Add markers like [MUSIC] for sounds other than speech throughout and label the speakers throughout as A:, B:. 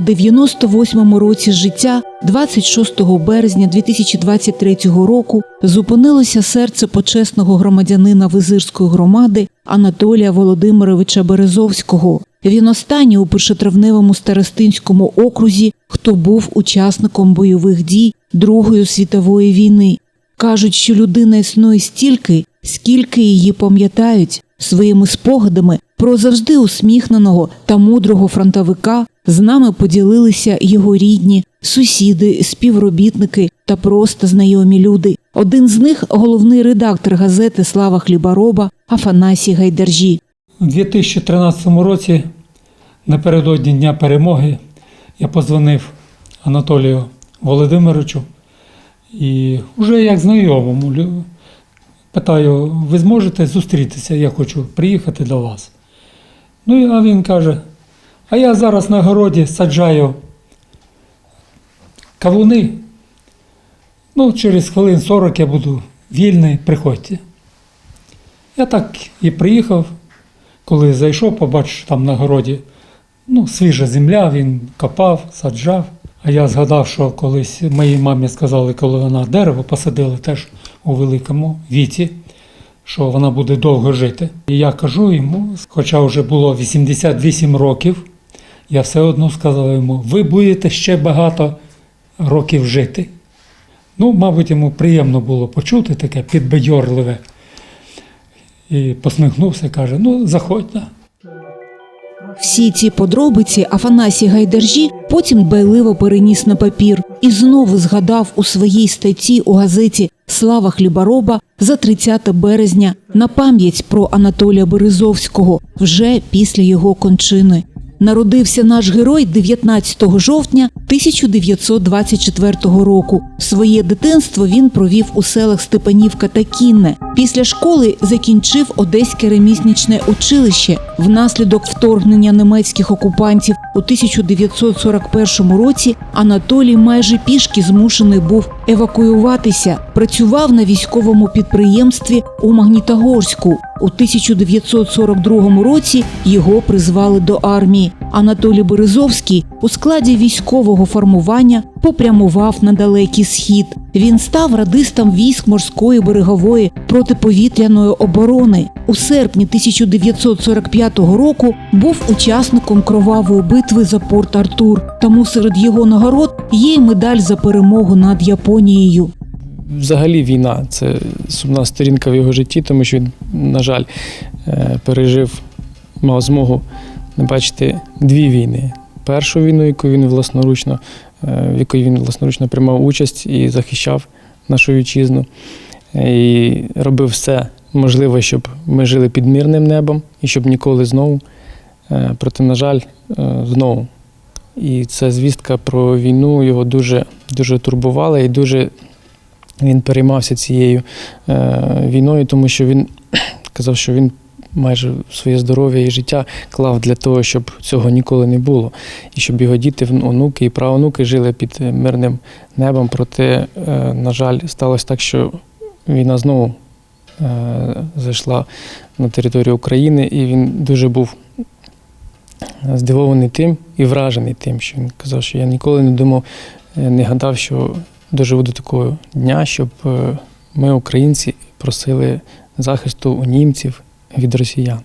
A: На 98-му році життя, 26 березня 2023 року, зупинилося серце почесного громадянина Визирської громади Анатолія Володимировича Березовського. Він останній у першотравневому старостинському окрузі, хто був учасником бойових дій Другої світової війни. Кажуть, що людина існує стільки, скільки її пам'ятають своїми спогадами про завжди усміхненого та мудрого фронтовика. З нами поділилися його рідні, сусіди, співробітники та просто знайомі люди. Один з них головний редактор газети Слава Хлібороба Афанасій Гайдержі.
B: У 2013 році, напередодні Дня перемоги, я позвонив Анатолію Володимировичу і вже як знайомому питаю, ви зможете зустрітися, я хочу приїхати до вас. Ну, а він каже, а я зараз на городі саджаю кавуни. Ну, через хвилин 40 я буду вільний, приходьте. Я так і приїхав, коли зайшов, побачив там на городі ну, свіжа земля, він копав, саджав. А я згадав, що колись моїй мамі сказали, коли вона дерево посадила теж у великому віці, що вона буде довго жити. І я кажу йому, хоча вже було 88 років, я все одно сказав йому, ви будете ще багато років жити. Ну, мабуть, йому приємно було почути таке підбадьорливе. І посміхнувся, каже: ну, заходь.
A: Всі ці подробиці Афанасій Гайдержі потім байливо переніс на папір і знову згадав у своїй статті у газеті Слава Хлібороба за 30 березня на пам'ять про Анатолія Березовського вже після його кончини. Народився наш герой 19 жовтня 1924 року. Своє дитинство він провів у селах Степанівка та Кінне. Після школи закінчив Одеське ремісничне училище. Внаслідок вторгнення німецьких окупантів у 1941 році Анатолій майже пішки змушений був евакуюватися. Працював на військовому підприємстві у Магнітогорську. У 1942 році його призвали до армії. Анатолій Березовський у складі військового формування попрямував на далекий схід. Він став радистом військ морської берегової протиповітряної оборони. У серпні 1945 року був учасником кровавої битви за порт Артур. Тому серед його нагород є й медаль за перемогу над Японією.
C: Взагалі війна це сумна сторінка в його житті, тому що він, на жаль, е, пережив, мав змогу бачити дві війни. Першу війну, яку він власноручно, е, в якій він власноручно приймав участь і захищав нашу вітчизну. Е, І робив все можливе, щоб ми жили під мирним небом і щоб ніколи знову. Е, Проте, на жаль, знову. І ця звістка про війну його дуже, дуже турбувала і дуже він переймався цією війною, тому що він [CLEARS THROAT] казав, що він майже своє здоров'я і життя клав для того, щоб цього ніколи не було, і щоб його діти, онуки і правонуки жили під е, мирним небом. Проте, е, на жаль, сталося так, що війна знову е, зайшла на територію України, і він дуже був здивований тим і вражений тим, що він казав, що я ніколи не думав, не гадав, що доживу до такого дня, щоб ми, українці, просили захисту у німців від росіян.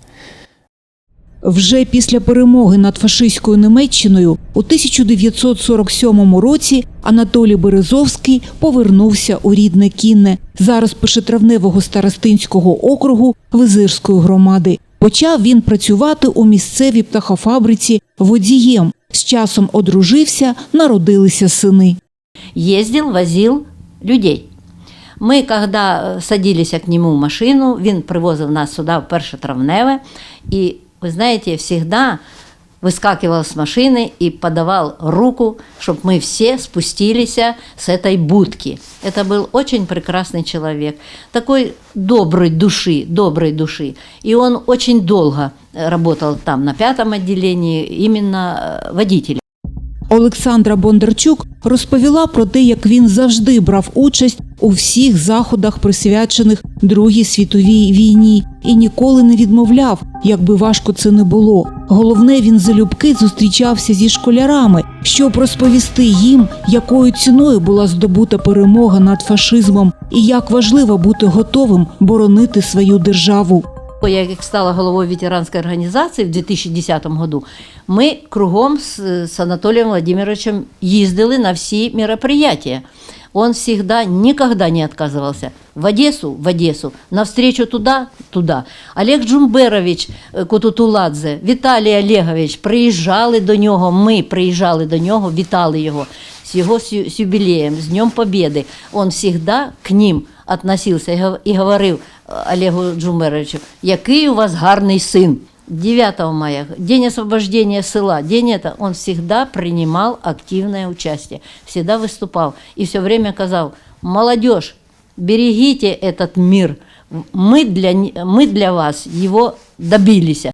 A: Вже після перемоги над фашистською Німеччиною у 1947 році Анатолій Березовський повернувся у рідне Кінне, зараз першотравневого старостинського округу Визирської громади. Почав він працювати у місцевій птахофабриці водієм. З часом одружився, народилися сини.
D: ездил, возил людей. Ми, когда э, садились к нему в машину, він привозив нас сюди в перше травневе, і, ви знаєте, всегда выскакивал с машины и подавал руку, чтобы мы все спустились с этой будки. Это был очень прекрасный человек, такой доброй души, доброй души. И он очень долго э, работал там на пятом отделении, именно э, водителем.
A: Олександра Бондарчук розповіла про те, як він завжди брав участь у всіх заходах, присвячених Другій світовій війні, і ніколи не відмовляв, як би важко це не було. Головне, він залюбки зустрічався зі школярами, щоб розповісти їм, якою ціною була здобута перемога над фашизмом, і як важливо бути готовим боронити свою державу.
D: Я як стала головою ветеранской організації в 2010 году, ми кругом з, з Анатолієм Владимировичем їздили на всі мероприятия. Он всегда, никогда не отказывался. В Одессу, в Одессу, навстречу туда, туда. Олег Джумберович е, Кутутуладзе, Віталій Олегович приїжджали до нього, ми приїжджали до нього, вітали його з його з юбілеєм, з Днем Побєди. Он всегда к ним относився і гов- і говорив е, Олегу Джумберовичу, який у вас гарний син. 9 мая, день освобождения села, день это, он всегда принимал активное участие, всегда выступал и все время казал, молодежь, берегите этот мир, мы для, не- мы для вас его добились.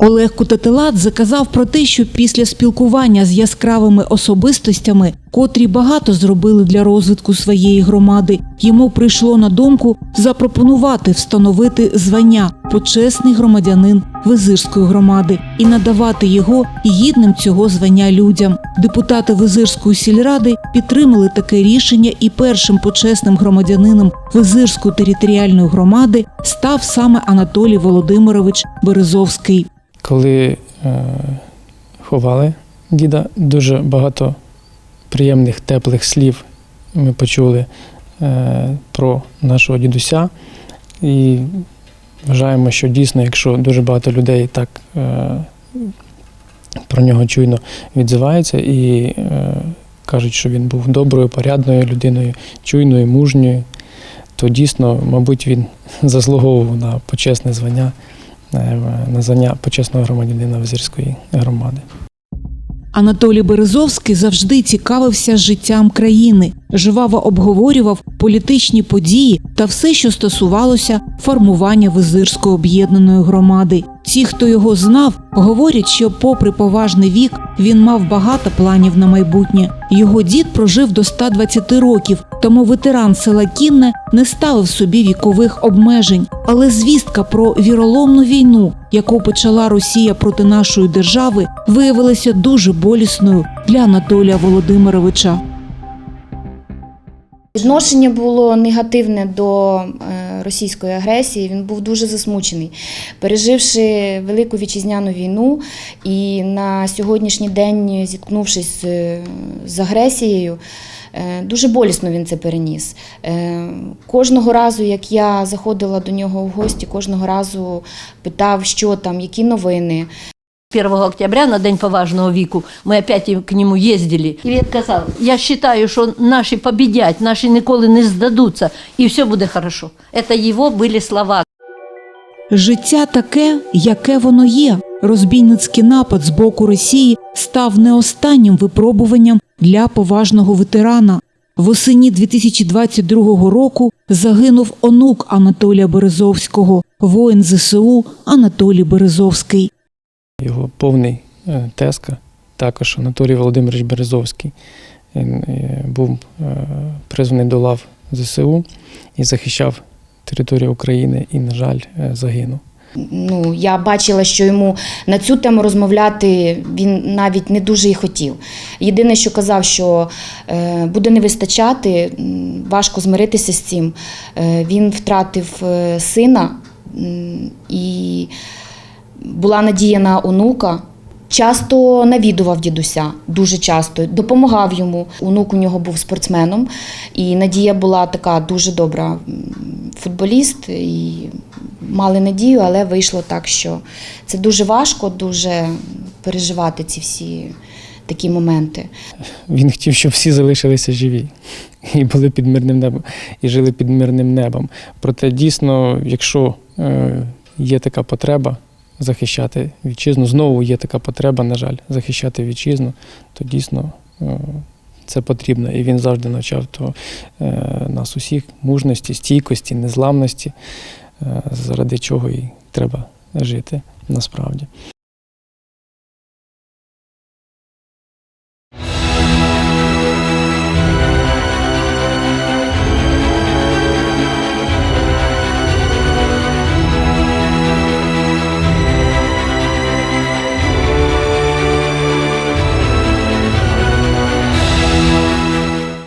A: Олег Кутателат заказав про те, що після спілкування з яскравими особистостями, котрі багато зробили для розвитку своєї громади, йому прийшло на думку запропонувати встановити звання почесний громадянин Визирської громади і надавати його гідним цього звання людям. Депутати Визирської сільради підтримали таке рішення, і першим почесним громадянином Визирської територіальної громади став саме Анатолій Володимирович Березовський.
C: Коли е, ховали діда, дуже багато приємних теплих слів ми почули е, про нашого дідуся. І вважаємо, що дійсно, якщо дуже багато людей так е, про нього чуйно відзиваються і е, кажуть, що він був доброю, порядною людиною, чуйною, мужньою, то дійсно, мабуть, він [LAUGHS] заслуговував на почесне звання на звання почесного громадянина Визирської громади.
A: Анатолій Березовський завжди цікавився життям країни, жваво обговорював політичні події та все, що стосувалося формування Визирської об'єднаної громади. Ті, хто його знав, говорять, що, попри поважний вік, він мав багато планів на майбутнє. Його дід прожив до 120 років, тому ветеран села Кінне не ставив собі вікових обмежень. Але звістка про віроломну війну, яку почала Росія проти нашої держави, виявилася дуже болісною для Анатолія Володимировича.
E: Відношення було негативне до е, російської агресії. Він був дуже засмучений, переживши велику вітчизняну війну і на сьогоднішній день, зіткнувшись з, з агресією, е, дуже болісно він це переніс. Е, Кожного разу, як я заходила до нього в гості, кожного разу питав, що там, які новини.
D: 1 октября, на День поважного віку, ми опять к нему їздили. І він казав, я вважаю, що наші побідять, наші ніколи не здадуться, і все буде хорошо. Це його були слова.
A: Життя таке, яке воно є. Розбійницький напад з боку Росії став не останнім випробуванням для поважного ветерана. Восені 2022 року загинув онук Анатолія Березовського, воїн ЗСУ Анатолій Березовський.
C: Його повний е, тезка, також Анатолій Володимирович Березовський. Е, був е, призваний до лав ЗСУ і захищав територію України і, на жаль, е, загинув.
E: Ну, я бачила, що йому на цю тему розмовляти він навіть не дуже і хотів. Єдине, що казав, що е, буде не вистачати, важко змиритися з цим. Е, він втратив сина і була надія на онука. Часто навідував дідуся, дуже часто допомагав йому. Онук у нього був спортсменом, і Надія була така дуже добра футболіст. І мали надію, але вийшло так, що це дуже важко, дуже переживати ці всі такі моменти.
C: Він хотів, щоб всі залишилися живі і були під мирним небом, і жили під мирним небом. Проте дійсно, якщо е, є така потреба захищати вітчизну, знову є така потреба, на жаль, захищати вітчизну, то дійсно е, це потрібно. І він завжди навчав то, е, нас усіх мужності, стійкості, незламності, е, заради чого і треба жити насправді.